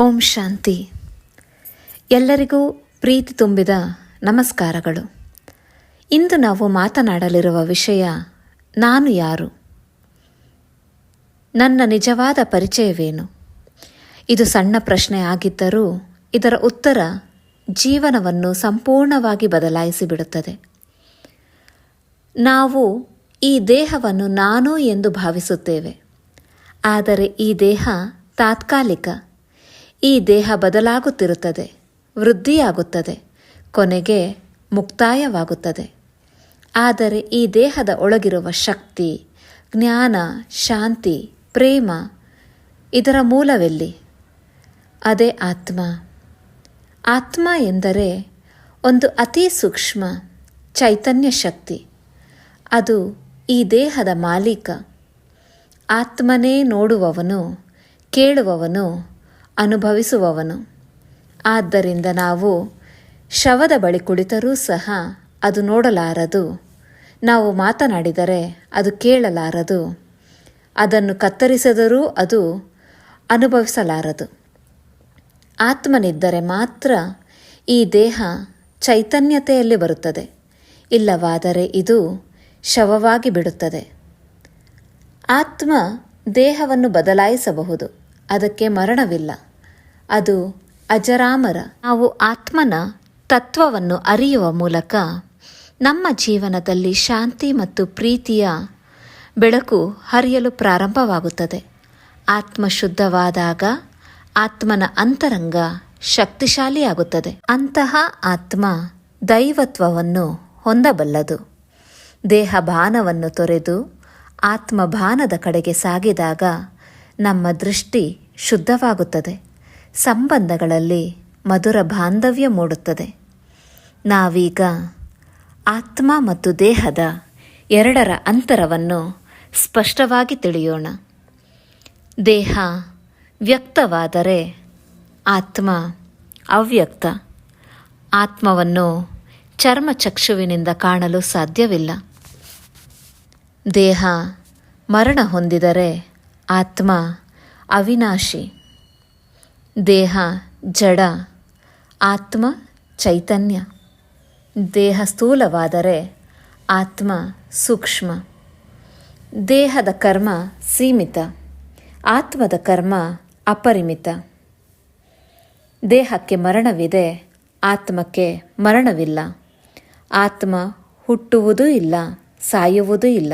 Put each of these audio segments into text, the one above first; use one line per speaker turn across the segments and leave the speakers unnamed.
ಓಂ ಶಾಂತಿ. ಎಲ್ಲರಿಗೂ ಪ್ರೀತಿ ತುಂಬಿದ ನಮಸ್ಕಾರಗಳು. ಇಂದು ನಾವು ಮಾತನಾಡಲಿರುವ ವಿಷಯ, ನಾನು ಯಾರು? ನನ್ನ ನಿಜವಾದ ಪರಿಚಯವೇನು? ಇದು ಸಣ್ಣ ಪ್ರಶ್ನೆ ಆಗಿದ್ದರೂ ಇದರ ಉತ್ತರ ಜೀವನವನ್ನು ಸಂಪೂರ್ಣವಾಗಿ ಬದಲಾಯಿಸಿಬಿಡುತ್ತದೆ. ನಾವು ಈ ದೇಹವನ್ನು ನಾನು ಎಂದು ಭಾವಿಸುತ್ತೇವೆ. ಆದರೆ ಈ ದೇಹ ತಾತ್ಕಾಲಿಕ. ಈ ದೇಹ ಬದಲಾಗುತ್ತಿರುತ್ತದೆ, ವೃದ್ಧಿಯಾಗುತ್ತದೆ, ಕೊನೆಗೆ ಮುಕ್ತಾಯವಾಗುತ್ತದೆ. ಆದರೆ ಈ ದೇಹದ ಒಳಗಿರುವ ಶಕ್ತಿ, ಜ್ಞಾನ, ಶಾಂತಿ, ಪ್ರೇಮ, ಇದರ ಮೂಲವೆಲ್ಲಿ? ಅದೇ ಆತ್ಮ. ಆತ್ಮ ಎಂದರೆ ಒಂದು ಅತಿ ಸೂಕ್ಷ್ಮ ಚೈತನ್ಯ ಶಕ್ತಿ. ಅದು ಈ ದೇಹದ ಮಾಲೀಕ. ಆತ್ಮನೇ ನೋಡುವವನು, ಕೇಳುವವನು ಅನುಭವಿಸುವವನು. ಆದ್ದರಿಂದ ನಾವು ಶವದ ಬಳಿ ಕುಳಿತರೂ ಸಹ ಅದು ನೋಡಲಾರದು. ನಾವು ಮಾತನಾಡಿದರೆ ಅದು ಕೇಳಲಾರದು. ಅದನ್ನು ಕತ್ತರಿಸಿದರೂ ಅದು ಅನುಭವಿಸಲಾರದು. ಆತ್ಮನಿದ್ದರೆ ಮಾತ್ರ ಈ ದೇಹ ಚೈತನ್ಯತೆಯಲ್ಲಿ ಬರುತ್ತದೆ. ಇಲ್ಲವಾದರೆ ಇದು ಶವವಾಗಿ ಬಿಡುತ್ತದೆ. ಆತ್ಮ ದೇಹವನ್ನು ಬದಲಾಯಿಸಬಹುದು. ಅದಕ್ಕೆ ಮರಣವಿಲ್ಲ. ಅದು ಅಜರಾಮರ. ನಾವು ಆತ್ಮನ ತತ್ವವನ್ನು ಅರಿಯುವ ಮೂಲಕ ನಮ್ಮ ಜೀವನದಲ್ಲಿ ಶಾಂತಿ ಮತ್ತು ಪ್ರೀತಿಯ ಬೆಳಕು ಹರಿಯಲು ಪ್ರಾರಂಭವಾಗುತ್ತದೆ. ಆತ್ಮ ಶುದ್ಧವಾದಾಗ ಆತ್ಮನ ಅಂತರಂಗ ಶಕ್ತಿಶಾಲಿಯಾಗುತ್ತದೆ. ಅಂತಹ ಆತ್ಮ ದೈವತ್ವವನ್ನು ಹೊಂದಬಲ್ಲದು. ದೇಹ ಭಾನವನ್ನು ತೊರೆದು ಆತ್ಮಭಾನದ ಕಡೆಗೆ ಸಾಗಿದಾಗ ನಮ್ಮ ದೃಷ್ಟಿ ಶುದ್ಧವಾಗುತ್ತದೆ. ಸಂಬಂಧಗಳಲ್ಲಿ ಮಧುರ ಬಾಂಧವ್ಯ ಮೂಡುತ್ತದೆ. ನಾವೀಗ ಆತ್ಮ ಮತ್ತು ದೇಹದ ಎರಡರ ಅಂತರವನ್ನು ಸ್ಪಷ್ಟವಾಗಿ ತಿಳಿಯೋಣ. ದೇಹ ವ್ಯಕ್ತವಾದರೆ ಆತ್ಮ ಅವ್ಯಕ್ತ. ಆತ್ಮವನ್ನು ಚರ್ಮಚಕ್ಷುವಿನಿಂದ ಕಾಣಲು ಸಾಧ್ಯವಿಲ್ಲ. ದೇಹ ಮರಣ ಹೊಂದಿದರೆ ಆತ್ಮ ಅವಿನಾಶಿ. ದೇಹ, ಜಡ, ಆತ್ಮ, ಚೈತನ್ಯ. ದೇಹ ಸ್ಥೂಲವಾದರೆ ಆತ್ಮ ಸೂಕ್ಷ್ಮ. ದೇಹದ ಕರ್ಮ ಸೀಮಿತ, ಆತ್ಮದ ಕರ್ಮ ಅಪರಿಮಿತ. ದೇಹಕ್ಕೆ ಮರಣವಿದೆ, ಆತ್ಮಕ್ಕೆ ಮರಣವಿಲ್ಲ. ಆತ್ಮ ಹುಟ್ಟುವುದೂ ಇಲ್ಲ, ಸಾಯುವುದೂ ಇಲ್ಲ.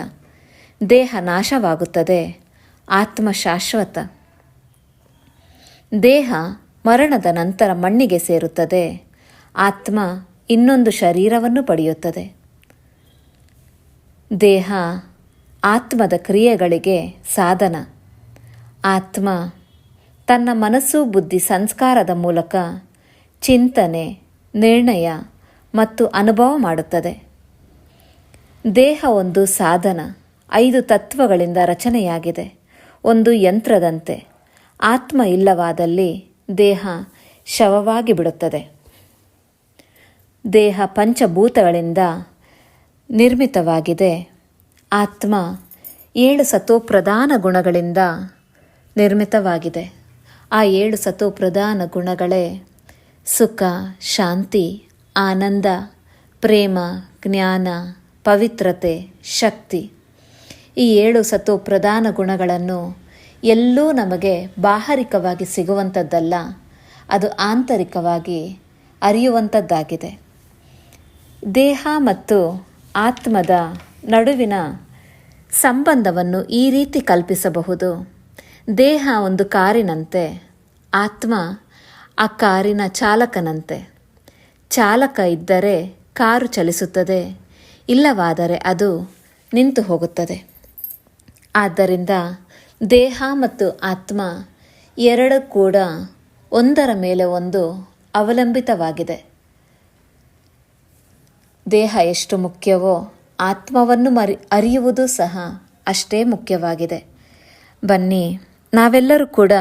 ದೇಹ ನಾಶವಾಗುತ್ತದೆ, ಆತ್ಮ ಶಾಶ್ವತ. ದೇಹ ಮರಣದ ನಂತರ ಮಣ್ಣಿಗೆ ಸೇರುತ್ತದೆ. ಆತ್ಮ ಇನ್ನೊಂದು ಶರೀರವನ್ನು ಪಡೆಯುತ್ತದೆ. ದೇಹ ಆತ್ಮದ ಕ್ರಿಯೆಗಳಿಗೆ ಸಾಧನ. ಆತ್ಮ ತನ್ನ ಮನಸ್ಸು, ಬುದ್ಧಿ, ಸಂಸ್ಕಾರದ ಮೂಲಕ ಚಿಂತನೆ, ನಿರ್ಣಯ ಮತ್ತು ಅನುಭವ ಮಾಡುತ್ತದೆ. ದೇಹ ಒಂದು ಸಾಧನ, ಐದು ತತ್ವಗಳಿಂದ ರಚನೆಯಾಗಿದೆ. ಒಂದು ಯಂತ್ರದಂತೆ. ಆತ್ಮ ಇಲ್ಲವಾದಲ್ಲಿ ದೇಹ ಶವವಾಗಿ ಬಿಡುತ್ತದೆ. ದೇಹ ಪಂಚಭೂತಗಳಿಂದ ನಿರ್ಮಿತವಾಗಿದೆ. ಆತ್ಮ ಏಳು ಸತೋ ಪ್ರಧಾನ ಗುಣಗಳಿಂದ ನಿರ್ಮಿತವಾಗಿದೆ. ಆ ಏಳು ಸತೋ ಪ್ರಧಾನ ಗುಣಗಳೇ ಸುಖ, ಶಾಂತಿ, ಆನಂದ, ಪ್ರೇಮ, ಜ್ಞಾನ, ಪವಿತ್ರತೆ, ಶಕ್ತಿ. ಈ ಏಳು ಸತೋ ಪ್ರಧಾನ ಗುಣಗಳನ್ನು ಎಲ್ಲೂ ನಮಗೆ ಬಾಹರಿಕವಾಗಿ ಸಿಗುವಂಥದ್ದಲ್ಲ, ಅದು ಆಂತರಿಕವಾಗಿ ಅರಿಯುವಂಥದ್ದಾಗಿದೆ. ದೇಹ ಮತ್ತು ಆತ್ಮದ ನಡುವಿನ ಸಂಬಂಧವನ್ನು ಈ ರೀತಿ ಕಲ್ಪಿಸಬಹುದು. ದೇಹ ಒಂದು ಕಾರಿನಂತೆ, ಆತ್ಮ ಆ ಕಾರಿನ ಚಾಲಕನಂತೆ. ಚಾಲಕ ಇದ್ದರೆ ಕಾರು ಚಲಿಸುತ್ತದೆ, ಇಲ್ಲವಾದರೆ ಅದು ನಿಂತು ಹೋಗುತ್ತದೆ. ಆದ್ದರಿಂದ ದೇಹ ಮತ್ತು ಆತ್ಮ ಎರಡು ಕೂಡ ಒಂದರ ಮೇಲೆ ಒಂದು ಅವಲಂಬಿತವಾಗಿದೆ. ದೇಹ ಎಷ್ಟು ಮುಖ್ಯವೋ ಆತ್ಮವನ್ನು ಮರಿ, ಅರಿಯುವುದು ಸಹ ಅಷ್ಟೇ ಮುಖ್ಯವಾಗಿದೆ. ಬನ್ನಿ, ನಾವೆಲ್ಲರೂ ಕೂಡ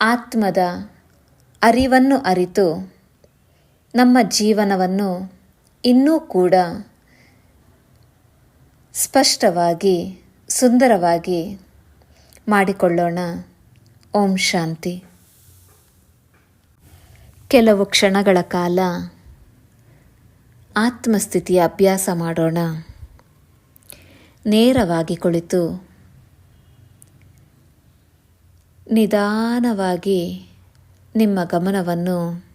ಆತ್ಮದ ಅರಿವನ್ನು ಅರಿತು ನಮ್ಮ ಜೀವನವನ್ನು ಇನ್ನೂ ಕೂಡ ಸ್ಪಷ್ಟವಾಗಿ, ಸುಂದರವಾಗಿ ಮಾಡಿಕೊಳ್ಳೋಣ. ಓಂ ಶಾಂತಿ. ಕೆಲವು ಕ್ಷಣಗಳ ಕಾಲ ಆತ್ಮಸ್ಥಿತಿಯ ಅಭ್ಯಾಸ ಮಾಡೋಣ. ನೇರವಾಗಿ ಕುಳಿತು ನಿಧಾನವಾಗಿ ನಿಮ್ಮ ಗಮನವನ್ನು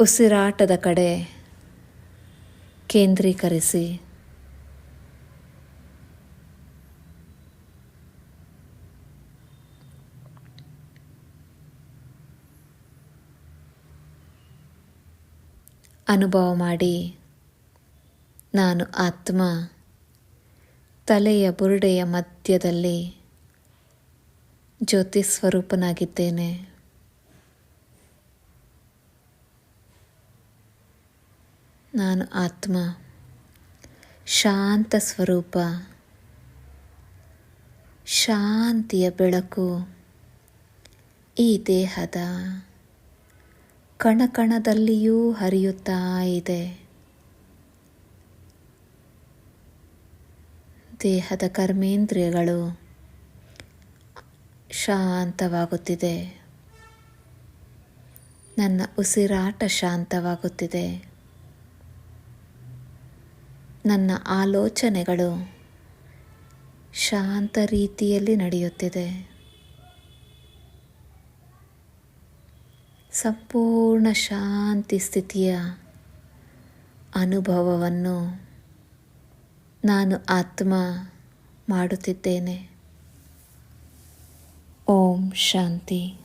ಉಸಿರಾಟದ ಕಡೆ ಕೇಂದ್ರೀಕರಿಸಿ. ಅನುಭವ ಮಾಡಿ. ನಾನು ಆತ್ಮ. ತಲೆಯ ಬುರುಡೆಯ ಮಧ್ಯದಲ್ಲಿ ಜ್ಯೋತಿ ಸ್ವರೂಪನಾಗಿದ್ದೇನೆ. ನಾನು ಆತ್ಮ. ಶಾಂತ ಸ್ವರೂಪ. ಶಾಂತಿಯ ಬೆಳಕು. ಈ ದೇಹದ ಕಣಕಣದಲ್ಲಿಯೂ ಹರಿಯುತ್ತಾ ಇದೆ. ದೇಹದ ಕರ್ಮೇಂದ್ರಿಯಗಳು ಶಾಂತವಾಗುತ್ತಿದೆ. ನನ್ನ ಉಸಿರಾಟ ಶಾಂತವಾಗುತ್ತಿದೆ. ನನ್ನ ಆಲೋಚನೆಗಳು ಶಾಂತ ರೀತಿಯಲ್ಲಿ ನಡೆಯುತ್ತಿದೆ. ಸಂಪೂರ್ಣ ಶಾಂತಿ ಸ್ಥಿತಿಯ ಅನುಭವವನ್ನು ನಾನು ಆತ್ಮ ಮಾಡುತ್ತಿದ್ದೇನೆ. ಓಂ ಶಾಂತಿ.